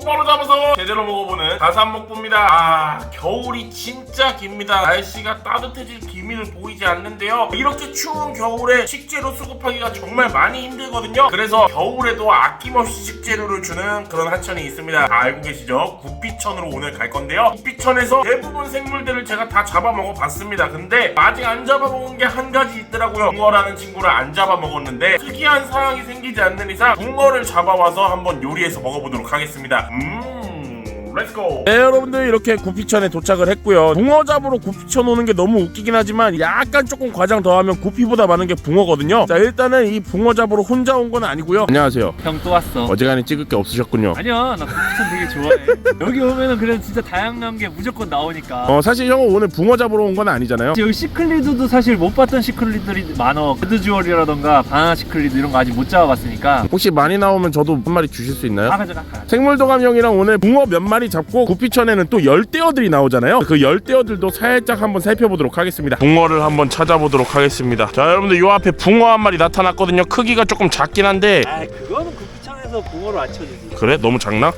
똑바로 잡아서 제대로 먹어보는 가산목부입니다. 아 겨울이 진짜 깁니다. 날씨가 따뜻해질 기미를 보이지 않는데요. 이렇게 추운 겨울에 식재료 수급하기가 정말 많이 힘들거든요. 그래서 겨울에도 아낌없이 식재료를 주는 그런 하천이 있습니다. 다 알고 계시죠? 구피천으로 오늘 갈 건데요. 구피천에서 대부분 생물들을 제가 다 잡아먹어 봤습니다. 근데 아직 안 잡아먹은 게 한 가지 있더라고요. 붕어라는 친구를 안 잡아먹었는데 특이한 상황이 생기지 않는 이상 붕어를 잡아와서 한번 요리해서 먹어보도록 하겠습니다 음 렛츠고 네 여러분들 이렇게 구피천에 도착을 했고요 붕어 잡으러 구피천 오는 게 너무 웃기긴 하지만 약간 조금 과장 더하면 구피보다 많은 게 붕어거든요 자 일단은 이 붕어 잡으러 혼자 온 건 아니고요 안녕하세요 형 또 왔어. 어지간히 찍을 게 없으셨군요 아니야, 나 쿠션 되게 좋아해. 여기 오면은 그래도 진짜 다양한 게 무조건 나오니까. 어 사실 형은 오늘 붕어 잡으러 온 건 아니잖아요 여기 시클리드도 사실 못 봤던 시클리드들이 많어. 레드 주얼이라던가 바나나 시클리드 이런 거 아직 못 잡아봤으니까. 혹시 많이 나오면 저도 한 마리 주실 수 있나요? 다 가져가. 가. 생물도감 형이랑 오늘 붕어 몇 마리 잡고 구피천에는 또 열대어들이 나오잖아요 그 열대어들도 살짝 한번 살펴보도록 하겠습니다 붕어를 한번 찾아보도록 하겠습니다 자 여러분들 요 앞에 붕어 한 마리 나타났거든요 크기가 조금 작긴 한데 아, 그거는 구피천에서 붕어로 안 쳐주지. 그래? 너무 작나?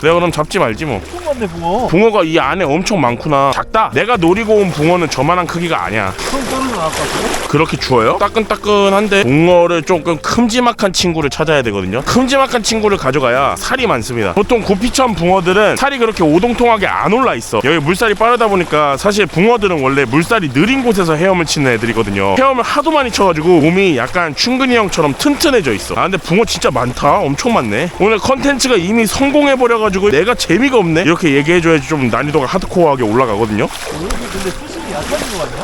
그래 그럼 잡지 말지 뭐 큰 건데 붕어. 붕어가 이 안에 엄청 많구나 작다 내가 노리고 온 붕어는 저만한 크기가 아니야 손 떨어져 나왔거든. 그렇게 주어요? 따끈따끈한데 붕어를 조금 큼지막한 친구를 찾아야 되거든요. 큼지막한 친구를 가져가야 살이 많습니다. 보통 구피천 붕어들은 살이 그렇게 오동통하게 안 올라 있어. 여기 물살이 빠르다 보니까 사실 붕어들은 원래 물살이 느린 곳에서 헤엄을 치는 애들이거든요. 헤엄을 하도 많이 쳐가지고 몸이 약간 충근이 형처럼 튼튼해져 있어. 아 근데 붕어 진짜 많다. 엄청 많네. 오늘 컨텐츠가 이미 성공해버려가지고 내가 재미가 없네. 이렇게 얘기해줘야지 좀 난이도가 하드코어하게 올라가거든요. 근데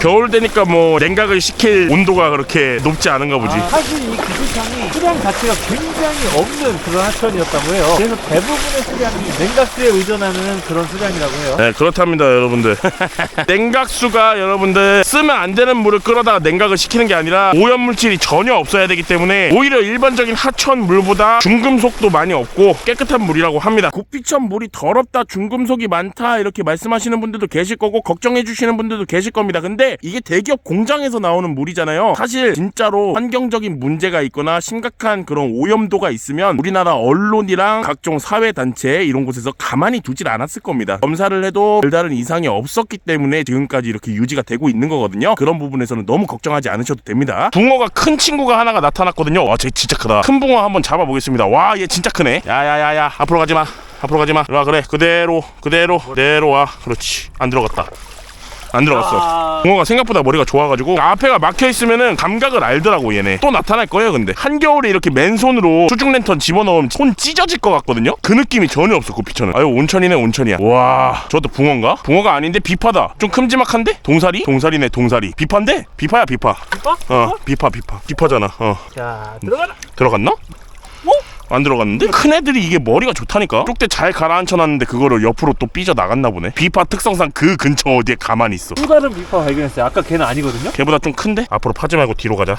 겨울 되니까 뭐 냉각을 시킬 온도가 그렇게 높지 않은가 보지. 사실 이 구피천이 수량 자체가 굉장히 없는 그런 하천이었다고 해요. 그래서 대부분의 수량이 냉각수에 의존하는 그런 수량이라고 해요. 네, 그렇답니다, 여러분들. 냉각수가 여러분들 쓰면 안 되는 물을 끌어다가 냉각을 시키는 게 아니라 오염 물질이 전혀 없어야 되기 때문에 오히려 일반적인 하천 물보다 중금속도 많이 없고 깨끗한 물이라고 합니다. 구피천 물이 더럽다, 중금속이 많다 이렇게 말씀하시는 분들도 계실 거고 걱정해 주시는 분들도 계실 겁니다. 근데 이게 대기업 공장에서 나오는 물이잖아요. 사실 진짜로 환경적인 문제가 있거나 심각한 그런 오염도가 있으면 우리나라 언론이랑 각종 사회 단체 이런 곳에서 가만히 두질 않았을 겁니다. 검사를 해도 별다른 이상이 없었기 때문에 지금까지 이렇게 유지가 되고 있는 거거든요. 그런 부분에서는 너무 걱정하지 않으셔도 됩니다. 붕어가 큰 친구가 하나가 나타났거든요. 와, 쟤 진짜 크다. 큰 붕어 한번 잡아보겠습니다. 와, 얘 진짜 크네. 야야야야, 앞으로 가지 마. 앞으로 가지 마. 와 그래 그대로 그대로 그대로 와. 그렇지. 안 들어갔다. 안 들어갔어. 아, 붕어가 생각보다 머리가 좋아가지고 앞에가 막혀 있으면은 감각을 알더라고 얘네 또 나타날 거예요 근데 한겨울에 이렇게 맨손으로 수중 랜턴 집어넣으면 손 찢어질 것 같거든요 그 느낌이 전혀 없어 구피천은 아유 온천이네 온천이야 와 저것도 붕어인가? 붕어가 아닌데 비파다 좀 큼지막한데? 동사리? 동사리네 동사리 비파인데? 비파야 비파 비파? 어 비파 비파 비파잖아 어 자, 들어가라. 들어갔나? 안 들어갔는데? 큰 애들이 이게 머리가 좋다니까? 쪽대 잘 가라앉혀 놨는데 그거를 옆으로 또 삐져 나갔나 보네 비파 특성상 그 근처 어디에 가만히 있어 또 다른 비파 발견했어요. 아까 걔는 아니거든요. 걔보다 좀 큰데? 앞으로 파지 말고 뒤로 가자.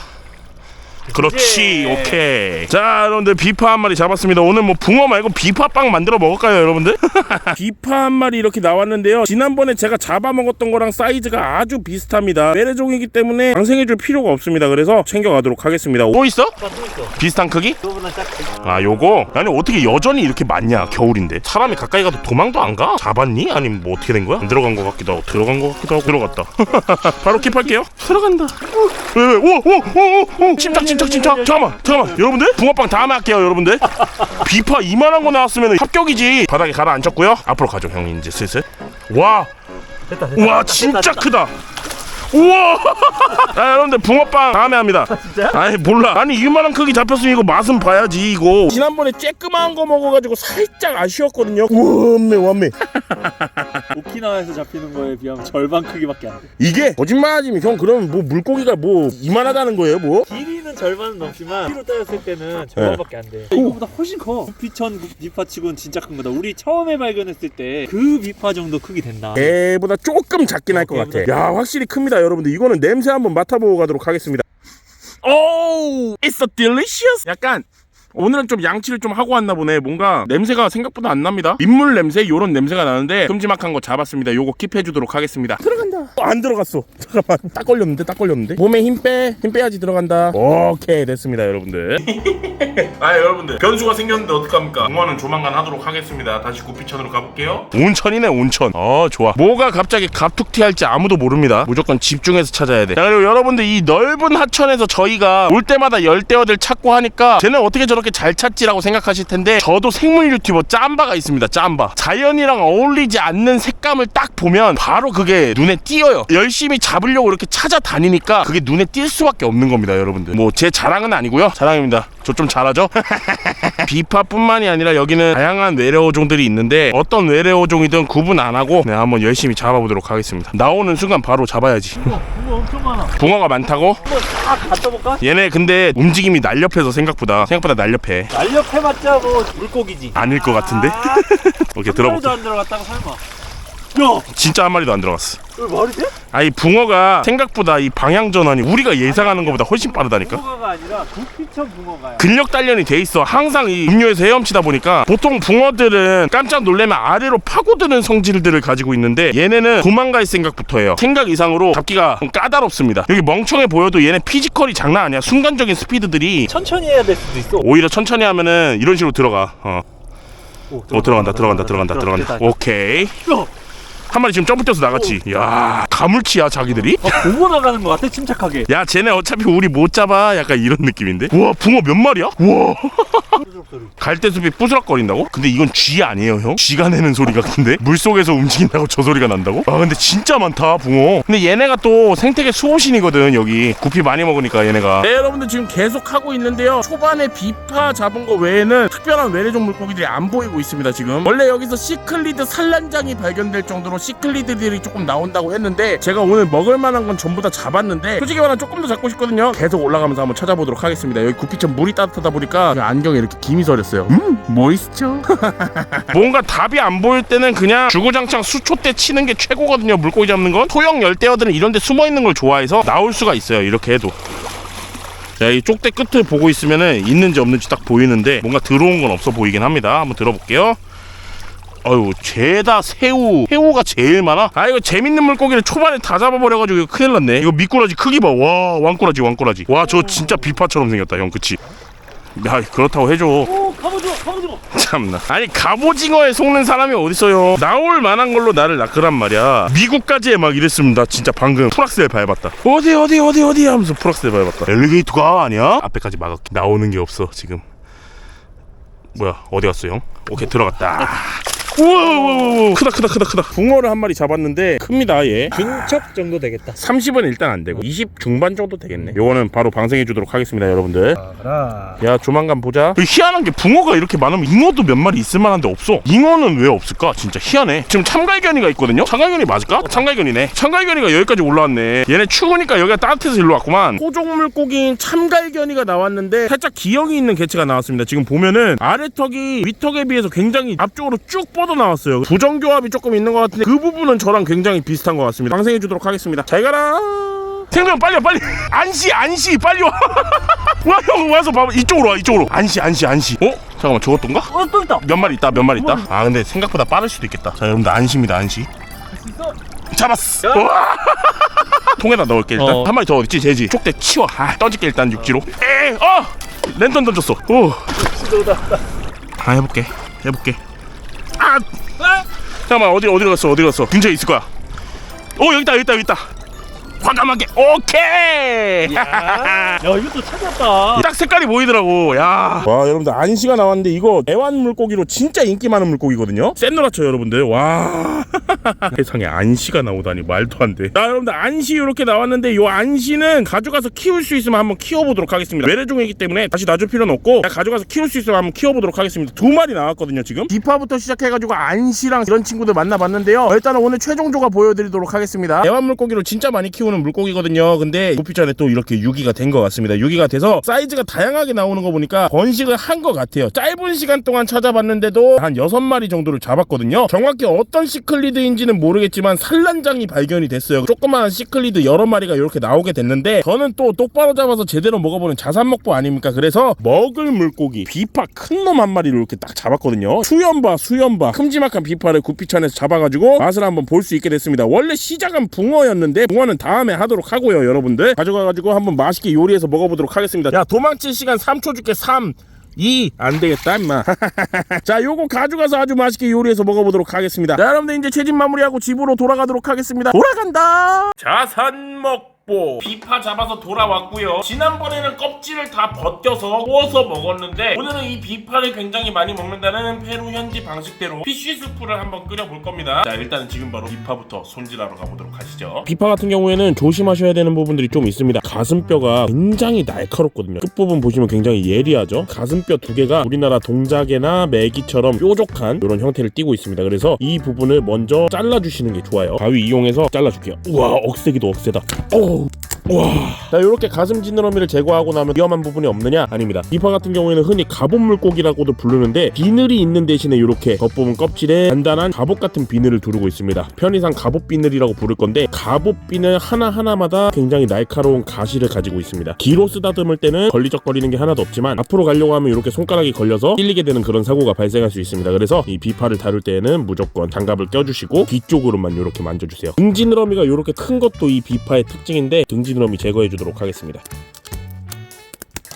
그렇지 이제. 오케이 자 여러분들 비파 한 마리 잡았습니다 오늘 뭐 붕어 말고 비파빵 만들어 먹을까요 여러분들? 비파 한 마리 이렇게 나왔는데요 지난번에 제가 잡아먹었던 거랑 사이즈가 아주 비슷합니다 메레종이기 때문에 방생해줄 필요가 없습니다 그래서 챙겨가도록 하겠습니다 또 있어? 또 있어. 비슷한 크기? 그거보다 작지. 아 요거? 아니 어떻게 여전히 이렇게 많냐 겨울인데 사람이 가까이 가도 도망도 안 가? 잡았니? 아니면 뭐 어떻게 된 거야? 안 들어간 것 같기도 하고 들어간 것 같기도 하고 들어갔다 바로 킵할게요 들어간다 왜왜 오오오오 침착 침착 침착 잠깐만 잠깐만. 여러분들? 붕어빵 다음에 할게요 여러분들. 비파 이만한 거 나왔으면 합격이지. 바닥에 가라앉혔고요. 앞으로 가죠 형님. 이제 슬슬. 와. 됐다, 됐다. 우와 진짜 크다 우와 아 여러분들 붕어빵 다음에 합니다 진짜야? 아니 몰라 아니 이만한 크기 잡혔으면 이거 맛은 봐야지 이거 지난번에 쬐끄만 거 먹어가지고 살짝 아쉬웠거든요 우와 완매 완매 오키나와에서 잡히는 거에 비하면 절반 크기밖에 안 돼. 이게 거짓말하지 형 그러면 뭐 물고기가 뭐 이만하다는 거예요 뭐? 길이는 절반은 넘지만 키로 따졌을 때는 절반밖에 안 돼. 이거보다 훨씬 커. 구피천 비파치고는 진짜 큰 거다. 우리 처음에 발견했을 때그 비파 정도 크기 된다. 개보다 조금 작긴 할 것 같아 개보다. 야 확실히 큽니다 여러분들. 이거는 냄새 한번 맡아보고 가도록 하겠습니다. 오우 it's so delicious 약간 오늘은 좀 양치를 좀 하고 왔나 보네. 뭔가 냄새가 생각보다 안 납니다. 민물 냄새? 요런 냄새가 나는데 큼지막한 거 잡았습니다. 요거 킵해 주도록 하겠습니다. 들어간다. 어, 안 들어갔어. 잠깐만. 딱 걸렸는데 딱 걸렸는데. 몸에 힘빼힘 빼야지 들어간다. 오케이 됐습니다 여러분들. 아 여러분들. 변수가 생겼는데 어떡합니까? 응원은 조만간 하도록 하겠습니다. 다시 구피천으로 가볼게요. 온천이네 온천. 어 좋아. 뭐가 갑자기 갑툭튀 할지 아무도 모릅니다. 무조건 집중해서 찾아야 돼. 자, 그리고 여러분들 이 넓은 하천에서 저희가 올 때마다 열대어들 찾고 하니까 쟤는 어떻게 저렇게 잘 찾지라고 생각하실 텐데 저도 생물 유튜버 짬바가 있습니다 짬바. 자연이랑 어울리지 않는 색감을 딱 보면 바로 그게 눈에 띄어요. 열심히 잡으려고 이렇게 찾아다니니까 그게 눈에 띌 수밖에 없는 겁니다 여러분들. 뭐 제 자랑은 아니고요. 자랑입니다 저 좀 잘하죠? 비파뿐만이 아니라 여기는 다양한 외래어종들이 있는데 어떤 외래어종이든 구분 안 하고 네, 한번 열심히 잡아보도록 하겠습니다. 나오는 순간 바로 잡아야지. 붕어 엄청 많아. 붕어가 많다고? 한번 싹 갖다 볼까? 얘네 근데 움직임이 날렵해서 생각보다 생각보다 날렵해. 날렵해봤자 뭐 물고기지. 아닐 것 같은데? 오케이 한 마리도 들어볼게. 안 들어갔다가 설마. 야, 진짜 한 마리도 안 들어갔어. 이거 말이 돼? 아이 붕어가 생각보다 이 방향 전환이 우리가 예상하는 것보다 훨씬 빠르다니까. 붕어가 아니라 구피천 붕어가야. 근력 단련이 돼 있어. 항상 이 음료에서 헤엄치다 보니까 보통 붕어들은 깜짝 놀래면 아래로 파고드는 성질들을 가지고 있는데 얘네는 도망갈 생각부터 해요. 생각 이상으로 잡기가 좀 까다롭습니다. 여기 멍청해 보여도 얘네 피지컬이 장난 아니야. 순간적인 스피드들이 천천히 해야 될 수도 있어. 오히려 천천히 하면은 이런 식으로 들어가. 어, 오, 어 들어간다, 들어간다, 들어간다, 들어간다. 오케이. 야, 한 마리 지금 점프 뛰어서 나갔지. 야, 가물치야 자기들이? 어, 보고 나가는 것 같아 침착하게. 야, 쟤네 어차피 우리 못 잡아. 약간 이런 느낌인데. 우와, 붕어 몇 마리야? 우와. 갈대숲이 부스럭거린다고? 근데 이건 쥐 아니에요 형? 쥐가 내는 소리 같은데? 물속에서 움직인다고 저 소리가 난다고? 아 근데 진짜 많다 붕어 근데 얘네가 또 생태계 수호신이거든 여기 구피 많이 먹으니까 얘네가 네 여러분들 지금 계속 하고 있는데요 초반에 비파 잡은 거 외에는 특별한 외래종 물고기들이 안 보이고 있습니다 지금 원래 여기서 시클리드 산란장이 발견될 정도로 시클리드들이 조금 나온다고 했는데 제가 오늘 먹을 만한 건 전부 다 잡았는데 솔직히 말하면 조금 더 잡고 싶거든요. 계속 올라가면서 한번 찾아보도록 하겠습니다. 여기 구피천 물이 따뜻하다 보니까 안경에 이렇게 김이 서렸어요. 음 모이스처 뭔가 답이 안 보일 때는 그냥 주구장창 수초 때 치는 게 최고거든요. 물고기 잡는 건. 소형 열대어들은 이런 데 숨어 있는 걸 좋아해서 나올 수가 있어요. 이렇게 해도. 자, 이 쪽대 끝을 보고 있으면은 있는지 없는지 딱 보이는데 뭔가 들어온 건 없어 보이긴 합니다. 한번 들어볼게요. 아유, 죄다 새우. 새우가 제일 많아. 아, 이거 재밌는 물고기를 초반에 다 잡아버려가지고 이거 큰일 났네. 이거 미꾸라지 크기 봐. 와, 왕꾸라지, 왕꾸라지. 와, 저 진짜 비파처럼 생겼다, 형. 그치? 야, 그렇다고 해줘. 오, 갑오징어, 갑오징어. 참나. 아니 갑오징어에 속는 사람이 어딨어요. 나올 만한 걸로 나를 낚으란 말이야. 미국까지 막 이랬으면 나 진짜 방금 프락셀 밟았다. 어디 어디 어디 어디 하면서 프락셀 밟았다. 엘리게이터가 아니야? 앞에까지 막았기. 나오는 게 없어 지금. 뭐야 어디 갔어 형? 오케이 들어갔다. 우와, 우와, 우와, 우와. 크다 크다 크다 크다. 붕어를 한 마리 잡았는데 큽니다 얘. 중첩 정도 되겠다. 30은 일단 안 되고 20 중반 정도 되겠네. 요거는 바로 방생해 주도록 하겠습니다 여러분들. 야 조만간 보자 그 희한한 게 붕어가 이렇게 많으면 잉어도 몇 마리 있을 만한데 없어 잉어는 왜 없을까 진짜 희한해 지금 참갈견이가 있거든요 참갈견이 맞을까? 참갈견이네 참갈견이가 여기까지 올라왔네 얘네 추우니까 여기가 따뜻해서 일로 왔구만 호종 물고기인 참갈견이가 나왔는데 살짝 기형이 있는 개체가 나왔습니다 지금 보면은 아래턱이 윗턱에 비해서 굉장히 앞쪽으로 쭉 뻗어 나왔어요. 부정교합이 조금 있는 것 같은데 그 부분은 저랑 굉장히 비슷한 것 같습니다. 방생해 주도록 하겠습니다. 잘 가라. 생명 빨리 와, 빨리. 안시 안시 빨리 와. 와형 와서 봐봐. 이쪽으로 와 이쪽으로. 안시 안시 안시 어? 잠깐만 저것던가? 어, 또 있다. 몇 마리 있다 몇 마리 있다? 아 근데 생각보다 빠를 수도 있겠다. 자 여러분들 안시입니다 안시. 잡았어. 우와. 통에다 넣을게 일단. 어. 한 마리 더 어딨지 제지. 쪽대 치워. 아 던질게 일단 육지로. 에 어! 랜턴 던졌어. 오. 아 해볼게. 해볼게. 아 잠깐만 어디 어디로 갔어? 어디로 갔어? 근처에 있을 거야. 오 여기 있다 여기 있다 여기 있다 과감하게 오케이 야, 이것도 찾았다. 딱 색깔이 보이더라고. 야. 와, 여러분들 안시가 나왔는데 이거 애완 물고기로 진짜 인기 많은 물고기거든요. 샌노라쳐 여러분들. 와. 세상에 안시가 나오다니 말도 안 돼. 자, 여러분들 안시 이렇게 나왔는데 요 안시는 가져가서 키울 수 있으면 한번 키워보도록 하겠습니다. 외래종이기 때문에 다시 놔줄 필요는 없고 그냥 가져가서 키울 수 있으면 한번 키워보도록 하겠습니다. 두 마리 나왔거든요 지금. 디파부터 시작해가지고 안시랑 이런 친구들 만나봤는데요. 일단은 오늘 최종조가 보여드리도록 하겠습니다. 애완 물고기로 진짜 많이 키우는 나오는 물고기거든요. 근데 구피천에 또 이렇게 유기가 된 것 같습니다. 유기가 돼서 사이즈가 다양하게 나오는 거 보니까 번식을 한 것 같아요. 짧은 시간 동안 찾아봤는데도 한 6마리 정도를 잡았거든요. 정확히 어떤 시클리드인지는 모르겠지만 산란장이 발견이 됐어요. 조그마한 시클리드 여러 마리가 이렇게 나오게 됐는데 저는 또 똑바로 잡아서 제대로 먹어보는 자산먹보 아닙니까? 그래서 먹을 물고기 비파 큰 놈 한 마리를 이렇게 딱 잡았거든요. 수염바 수염바 큼지막한 비파를 구피천에서 잡아가지고 맛을 한번 볼 수 있게 됐습니다. 원래 시작은 붕어였는데 붕어는 다음 에 하도록 하고요, 여러분들. 가져가가지고 한번 맛있게 요리해서 먹어보도록 하겠습니다. 야 도망칠 시간 3초 줄게 3 2 안 되겠다 임마. 자 요거 가져가서 아주 맛있게 요리해서 먹어보도록 하겠습니다. 자 여러분들 이제 체집 마무리하고 집으로 돌아가도록 하겠습니다. 돌아간다! 자산먹 보 비파 잡아서 돌아왔고요. 지난번에는 껍질을 다 벗겨서 구워서 먹었는데 오늘은 이 비파를 굉장히 많이 먹는다는 페루 현지 방식대로 피쉬 수프를 한번 끓여볼 겁니다. 자 일단은 지금 바로 비파부터 손질하러 가보도록 하시죠. 비파 같은 경우에는 조심하셔야 되는 부분들이 좀 있습니다. 가슴뼈가 굉장히 날카롭거든요. 끝부분 보시면 굉장히 예리하죠? 가슴뼈 두 개가 우리나라 동작이나 메기처럼 뾰족한 이런 형태를 띠고 있습니다. 그래서 이 부분을 먼저 잘라주시는 게 좋아요. 가위 이용해서 잘라줄게요. 우와 억세기도 억세다. 오 와. 자, 이렇게 가슴 지느러미를 제거하고 나면 위험한 부분이 없느냐? 아닙니다. 비파 같은 경우에는 흔히 갑옷 물고기라고도 부르는데 비늘이 있는 대신에 이렇게 겉부분 껍질에 단단한 갑옷 같은 비늘을 두르고 있습니다. 편의상 갑옷 비늘이라고 부를 건데 갑옷 비늘 하나 하나마다 굉장히 날카로운 가시를 가지고 있습니다. 뒤로 쓰다듬을 때는 걸리적거리는 게 하나도 없지만 앞으로 가려고 하면 이렇게 손가락이 걸려서 찔리게 되는 그런 사고가 발생할 수 있습니다. 그래서 이 비파를 다룰 때에는 무조건 장갑을 껴주시고 뒤쪽으로만 이렇게 만져주세요. 등지느러미가 이렇게 큰 것도 이 비파의 특징인데 등지 느러미 제거해 주도록 하겠습니다.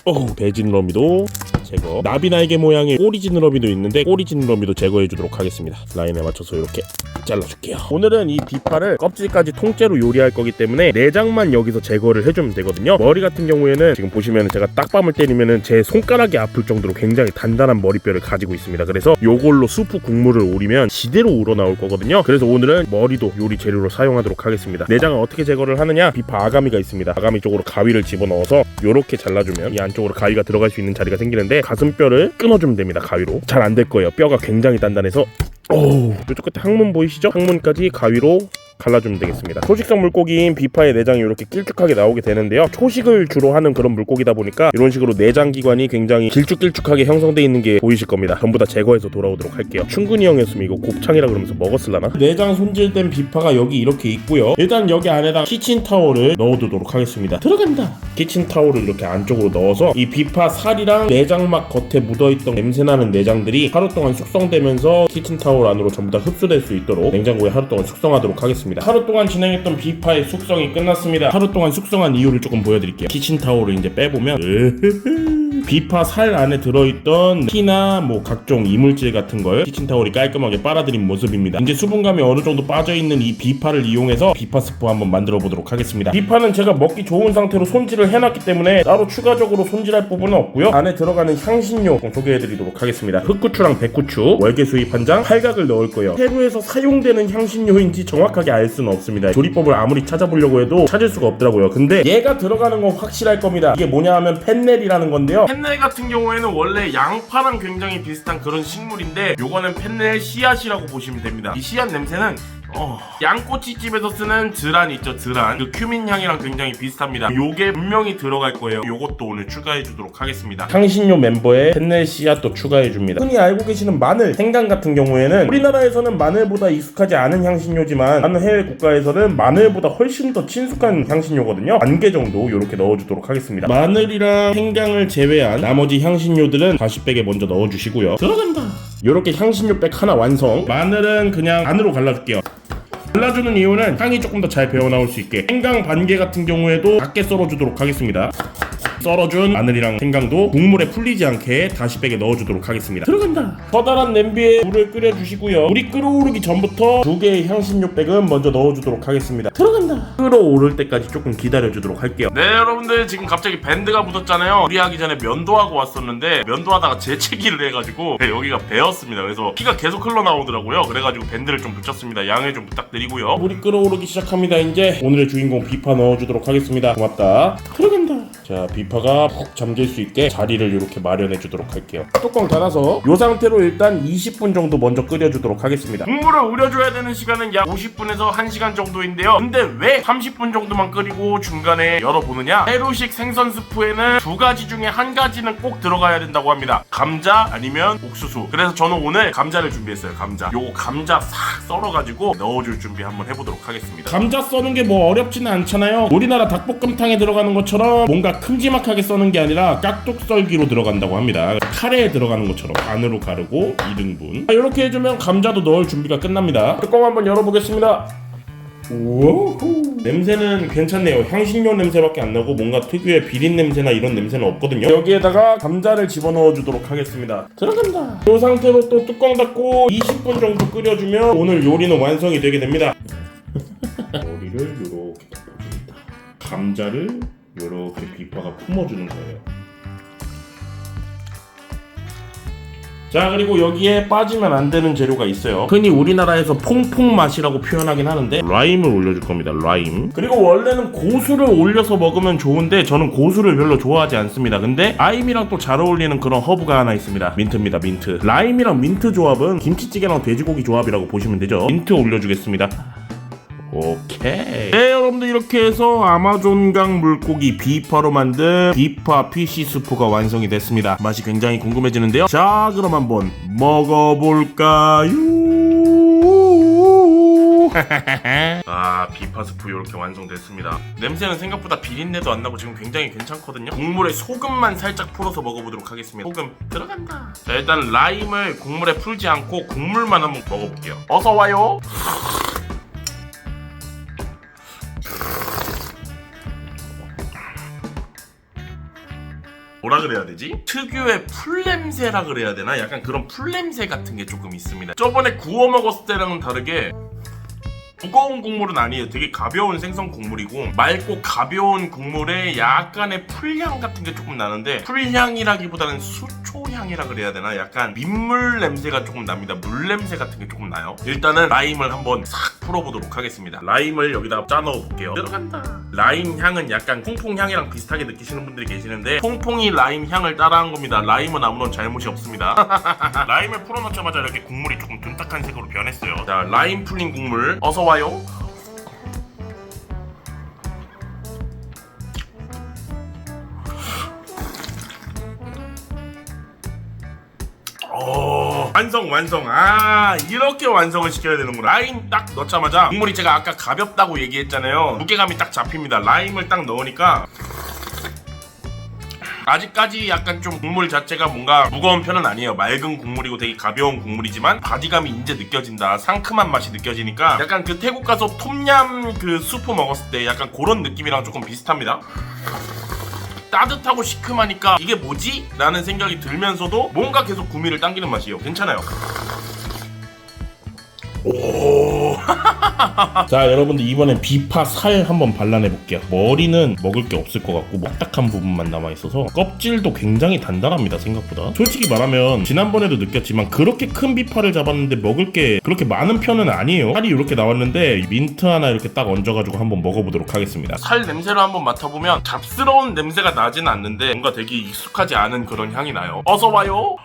오, 배지느러미도 제거. 나비 날개 모양의 꼬리 지느러미도 있는데 꼬리 지느러미도 제거해 주도록 하겠습니다. 라인에 맞춰서 이렇게 잘라줄게요. 오늘은 이 비파를 껍질까지 통째로 요리할 거기 때문에 내장만 여기서 제거를 해주면 되거든요. 머리 같은 경우에는 지금 보시면 제가 딱밤을 때리면은 제 손가락이 아플 정도로 굉장히 단단한 머리뼈를 가지고 있습니다. 그래서 요걸로 수프 국물을 우리면 지대로 우러나올 거거든요. 그래서 오늘은 머리도 요리 재료로 사용하도록 하겠습니다. 내장을 어떻게 제거를 하느냐? 비파 아가미가 있습니다. 아가미 쪽으로 가위를 집어넣어서 요렇게 잘라주면 이 안쪽으로 가위가 들어갈 수 있는 자리가 생기는데 가슴뼈를 끊어주면 됩니다. 가위로. 잘 안 될 거예요. 뼈가 굉장히 단단해서 오, 이쪽 끝에 항문 보이시죠? 항문까지 가위로 갈라주면 되겠습니다. 초식성 물고기인 비파의 내장이 이렇게 길쭉하게 나오게 되는데요. 초식을 주로 하는 그런 물고기다 보니까 이런 식으로 내장 기관이 굉장히 길쭉길쭉하게 형성돼 있는 게 보이실 겁니다. 전부 다 제거해서 돌아오도록 할게요. 충분히 형이었으면 이거 곱창이라 그러면서 먹었을라나? 내장 손질된 비파가 여기 이렇게 있고요. 일단 여기 안에다 키친타올을 넣어두도록 하겠습니다. 들어간다. 키친타올을 이렇게 안쪽으로 넣어서 이 비파 살이랑 내장막 겉에 묻어있던 냄새나는 내장들이 하루 동안 숙성되면서 키친타올 안으로 전부 다 흡수될 수 있도록 냉장고에 하루 동안 숙성하도록 하겠습니다. 하루 동안 진행했던 비파의 숙성이 끝났습니다. 하루 동안 숙성한 이유를 조금 보여드릴게요. 키친타올을 이제 빼보면 으흐흐. 비파 살 안에 들어있던 피나 뭐 각종 이물질 같은 걸 키친타올이 깔끔하게 빨아들인 모습입니다. 이제 수분감이 어느 정도 빠져있는 이 비파를 이용해서 비파 스프 한번 만들어 보도록 하겠습니다. 비파는 제가 먹기 좋은 상태로 손질을 해놨기 때문에 따로 추가적으로 손질할 부분은 없고요. 안에 들어가는 향신료 좀 소개해드리도록 하겠습니다. 흑후추랑 백후추, 월계 수입 한 장, 팔각을 넣을 거예요. 페루에서 사용되는 향신료인지 정확하게 알 수는 없습니다. 조리법을 아무리 찾아보려고 해도 찾을 수가 없더라고요. 근데 얘가 들어가는 건 확실할 겁니다. 이게 뭐냐 하면 펜넬이라는 건데요. 펜넬 같은 경우에는 원래 양파랑 굉장히 비슷한 그런 식물인데 요거는 펜넬 씨앗이라고 보시면 됩니다. 이 씨앗 냄새는 어, 양꼬치집에서 쓰는 드란 있죠 드란 그 큐민 향이랑 굉장히 비슷합니다 요게 분명히 들어갈 거예요 요것도 오늘 추가해 주도록 하겠습니다 향신료 멤버에 펜넬 씨앗도 추가해 줍니다. 흔히 알고 계시는 마늘, 생강 같은 경우에는 우리나라에서는 마늘보다 익숙하지 않은 향신료지만 다른 해외 국가에서는 마늘보다 훨씬 더 친숙한 향신료거든요. 반개 정도 이렇게 넣어주도록 하겠습니다. 마늘이랑 생강을 제외한 나머지 향신료들은 다시백에 먼저 넣어주시고요. 들어간다. 이렇게 향신료백 하나 완성. 마늘은 그냥 반으로 갈라줄게요. 갈라주는 이유는 향이 조금 더 잘 배어나올 수 있게 생강 반개 같은 경우에도 작게 썰어주도록 하겠습니다. 썰어준 마늘이랑 생강도 국물에 풀리지 않게 다시 백에 넣어주도록 하겠습니다. 들어간다. 커다란 냄비에 물을 끓여주시고요. 물이 끓어오르기 전부터 두 개의 향신료 백은 먼저 넣어주도록 하겠습니다. 들어간다. 끓어오를 때까지 조금 기다려주도록 할게요. 네 여러분들 지금 갑자기 밴드가 묻었잖아요 우리 하기 전에 면도하고 왔었는데 면도하다가 재채기를 해가지고 네, 여기가 베었습니다 그래서 피가 계속 흘러나오더라고요 그래가지고 밴드를 좀 붙였습니다 양해 좀 부탁드리고요 물이 끓어오르기 시작합니다. 이제 오늘의 주인공 비파 넣어주도록 하겠습니다. 고맙다. 들어간다. 자, 비파 비파가 푹 잠길 수 있게 자리를 이렇게 마련해 주도록 할게요. 뚜껑 닫아서 이 상태로 일단 20분 정도 먼저 끓여주도록 하겠습니다. 국물을 우려줘야 되는 시간은 약 50분에서 1시간 정도인데요. 근데 왜 30분 정도만 끓이고 중간에 열어보느냐? 페루식 생선 스프에는 두 가지 중에 한 가지는 꼭 들어가야 된다고 합니다. 감자 아니면 옥수수. 그래서 저는 오늘 감자를 준비했어요. 감자. 요거 감자 싹 썰어가지고 넣어줄 준비 한번 해보도록 하겠습니다. 감자 써는 게 뭐 어렵지는 않잖아요. 우리나라 닭볶음탕에 들어가는 것처럼 뭔가 큼지막 하게 써는 게 아니라 깍둑 썰기로 들어간다고 합니다. 카레에 들어가는 것처럼 반으로 가르고 2등분. 이렇게 해주면 감자도 넣을 준비가 끝납니다. 뚜껑 한번 열어보겠습니다. 우와후 냄새는 괜찮네요 향신료 냄새밖에 안 나고 뭔가 특유의 비린 냄새나 이런 냄새는 없거든요 여기에다가 감자를 집어넣어 주도록 하겠습니다 들어간다 이 상태로 또 뚜껑 닫고 20분 정도 끓여주면 오늘 요리는 완성이 되게 됩니다 머리를 요렇게 덮어줍니다 감자를 요렇게 비파가 품어주는 거예요. 자 그리고 여기에 빠지면 안 되는 재료가 있어요. 흔히 우리나라에서 퐁퐁 맛이라고 표현하긴 하는데 라임을 올려줄 겁니다 라임. 그리고 원래는 고수를 올려서 먹으면 좋은데 저는 고수를 별로 좋아하지 않습니다. 근데 라임이랑 또 잘 어울리는 그런 허브가 하나 있습니다. 민트입니다 민트. 라임이랑 민트 조합은 김치찌개랑 돼지고기 조합이라고 보시면 되죠. 민트 올려주겠습니다. 오케이. 네, 여러분들 이렇게 해서 아마존강 물고기 비파로 만든 비파 피시 수프가 완성이 됐습니다. 맛이 굉장히 궁금해지는데요. 자, 그럼 한번 먹어볼까요? 아, 비파 스프 이렇게 완성됐습니다. 냄새는 생각보다 비린내도 안 나고 지금 굉장히 괜찮거든요. 국물에 소금만 살짝 풀어서 먹어보도록 하겠습니다. 소금 들어간다. 자, 일단 라임을 국물에 풀지 않고 국물만 한번 먹어볼게요. 어서 와요. 뭐라 그래야 되지? 특유의 풀냄새라 그래야 되나? 약간 그런 풀냄새 같은 게 조금 있습니다. 저번에 구워 먹었을 때랑은 다르게 무거운 국물은 아니에요. 되게 가벼운 생선 국물이고 맑고 가벼운 국물에 약간의 풀향 같은 게 조금 나는데 풀향이라기보다는 수초향이라 그래야 되나? 약간 민물 냄새가 조금 납니다. 물 냄새 같은 게 조금 나요. 일단은 라임을 한번 싹 풀어보도록 하겠습니다. 라임을 여기다 짜 넣어볼게요. 들어간다. 라임 향은 약간 퐁퐁 향이랑 비슷하게 느끼시는 분들이 계시는데 퐁퐁이 라임 향을 따라한 겁니다. 라임은 아무런 잘못이 없습니다. 라임을 풀어놓자마자 이렇게 국물이 조금 둔탁한 색으로 변했어요. 자, 라임 풀린 국물 어서 와요. 오, 완성 완성. 아 이렇게 완성을 시켜야 되는구나. 라임 딱 넣자마자 국물이 제가 아까 가볍다고 얘기했잖아요. 무게감이 딱 잡힙니다. 라임을 딱 넣으니까 아직까지 약간 좀 국물 자체가 뭔가 무거운 편은 아니에요 맑은 국물이고 되게 가벼운 국물이지만 바디감이 이제 느껴진다 상큼한 맛이 느껴지니까 약간 그 태국 가서 톰얌 그 수프 먹었을 때 약간 그런 느낌이랑 조금 비슷합니다 따뜻하고 시큼하니까 이게 뭐지? 라는 생각이 들면서도 뭔가 계속 구미를 당기는 맛이에요. 괜찮아요. 오. 자 여러분들 이번엔 비파 살 한번 발라내 볼게요 머리는 먹을 게 없을 것 같고 먹딱한 부분만 남아 있어서 껍질도 굉장히 단단합니다 생각보다 솔직히 말하면 지난번에도 느꼈지만 그렇게 큰 비파를 잡았는데 먹을 게 그렇게 많은 편은 아니에요 살이 이렇게 나왔는데 민트 하나 이렇게 딱 얹어가지고 한번 먹어보도록 하겠습니다 살 냄새를 한번 맡아보면 잡스러운 냄새가 나진 않는데 뭔가 되게 익숙하지 않은 그런 향이 나요. 어서 와요.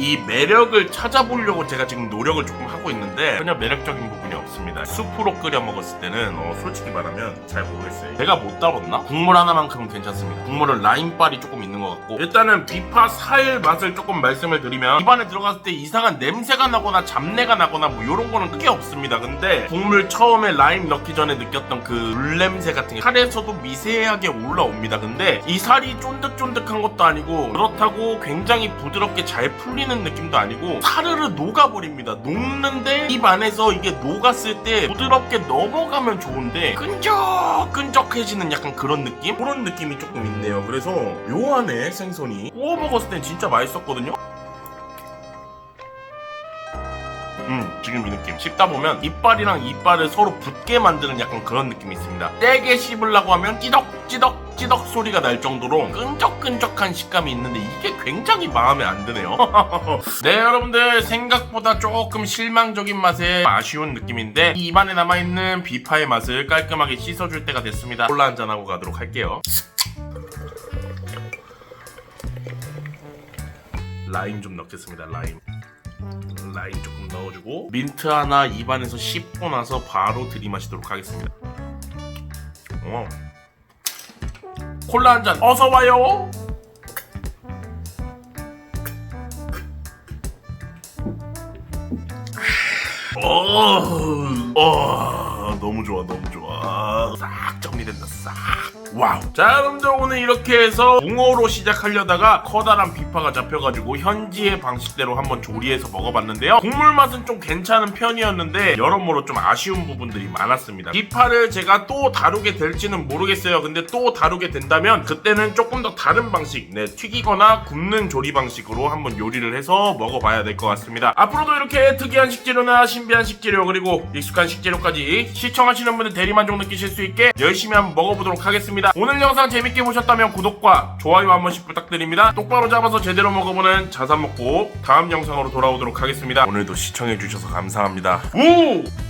이 매력을 찾아보려고 제가 지금 노력을 조금 하고 있는데 전혀 매력적인 부분이 없습니다. 수프로 끓여 먹었을 때는 어, 솔직히 말하면 잘 모르겠어요. 내가 못 다뤘나? 국물 하나만큼은 괜찮습니다. 국물은 라임빨이 조금 있는 것 같고 일단은 비파 살 맛을 조금 말씀을 드리면 입안에 들어갔을 때 이상한 냄새가 나거나 잡내가 나거나 뭐 이런 거는 크게 없습니다. 근데 국물 처음에 라임 넣기 전에 느꼈던 그 물냄새 같은 게 살에서도 미세하게 올라옵니다. 근데 이 살이 쫀득쫀득한 것도 아니고 그렇다고 굉장히 부드럽게 잘 풀리는 느낌도 아니고 사르르 녹아버립니다. 녹는데 입 안에서 이게 녹았을 때 부드럽게 넘어가면 좋은데 끈적끈적해지는 약간 그런 느낌? 그런 느낌이 조금 있네요. 그래서 묘하네 생선이 구워 먹었을 땐 진짜 맛있었거든요. 음, 지금 이 느낌. 씹다 보면 이빨이랑 이빨을 서로 붙게 만드는 약간 그런 느낌이 있습니다. 세게 씹으려고 하면 찌덕찌덕 찌덕 소리가 날 정도로 끈적끈적한 식감이 있는데 이게 굉장히 마음에 안 드네요. 네 여러분들 생각보다 조금 실망적인 맛에 아쉬운 느낌인데 이 입안에 남아있는 비파의 맛을 깔끔하게 씻어줄 때가 됐습니다. 콜라 한잔하고 가도록 할게요. 라임 좀 넣겠습니다. 라임. 라임 조금 넣어주고 민트 하나 입안에서 씹고 나서 바로 들이마시도록 하겠습니다. 어. 콜라 한 잔 어서 와요. 어, 어, 너무 좋아, 너무 좋아. 싹 정리된다, 싹. 와우. 자, 여러분들 오늘 이렇게 해서 붕어로 시작하려다가 커다란 비파가 잡혀가지고 현지의 방식대로 한번 조리해서 먹어봤는데요. 국물 맛은 좀 괜찮은 편이었는데 여러모로 좀 아쉬운 부분들이 많았습니다. 비파를 제가 또 다루게 될지는 모르겠어요. 근데 또 다루게 된다면 그때는 조금 더 다른 방식, 네, 튀기거나 굽는 조리 방식으로 한번 요리를 해서 먹어봐야 될 것 같습니다. 앞으로도 이렇게 특이한 식재료나 신비한 식재료 그리고 익숙한 식재료까지 시청하시는 분들 대리만족 느끼실 수 있게 열심히 한번 먹어보도록 하겠 습니다. 오늘 영상 재밌게 보셨다면 구독과 좋아요 한 번씩 부탁드립니다. 똑바로 잡아서 제대로 먹어보는 자산 먹고 다음 영상으로 돌아오도록 하겠습니다. 오늘도 시청해주셔서 감사합니다. 우!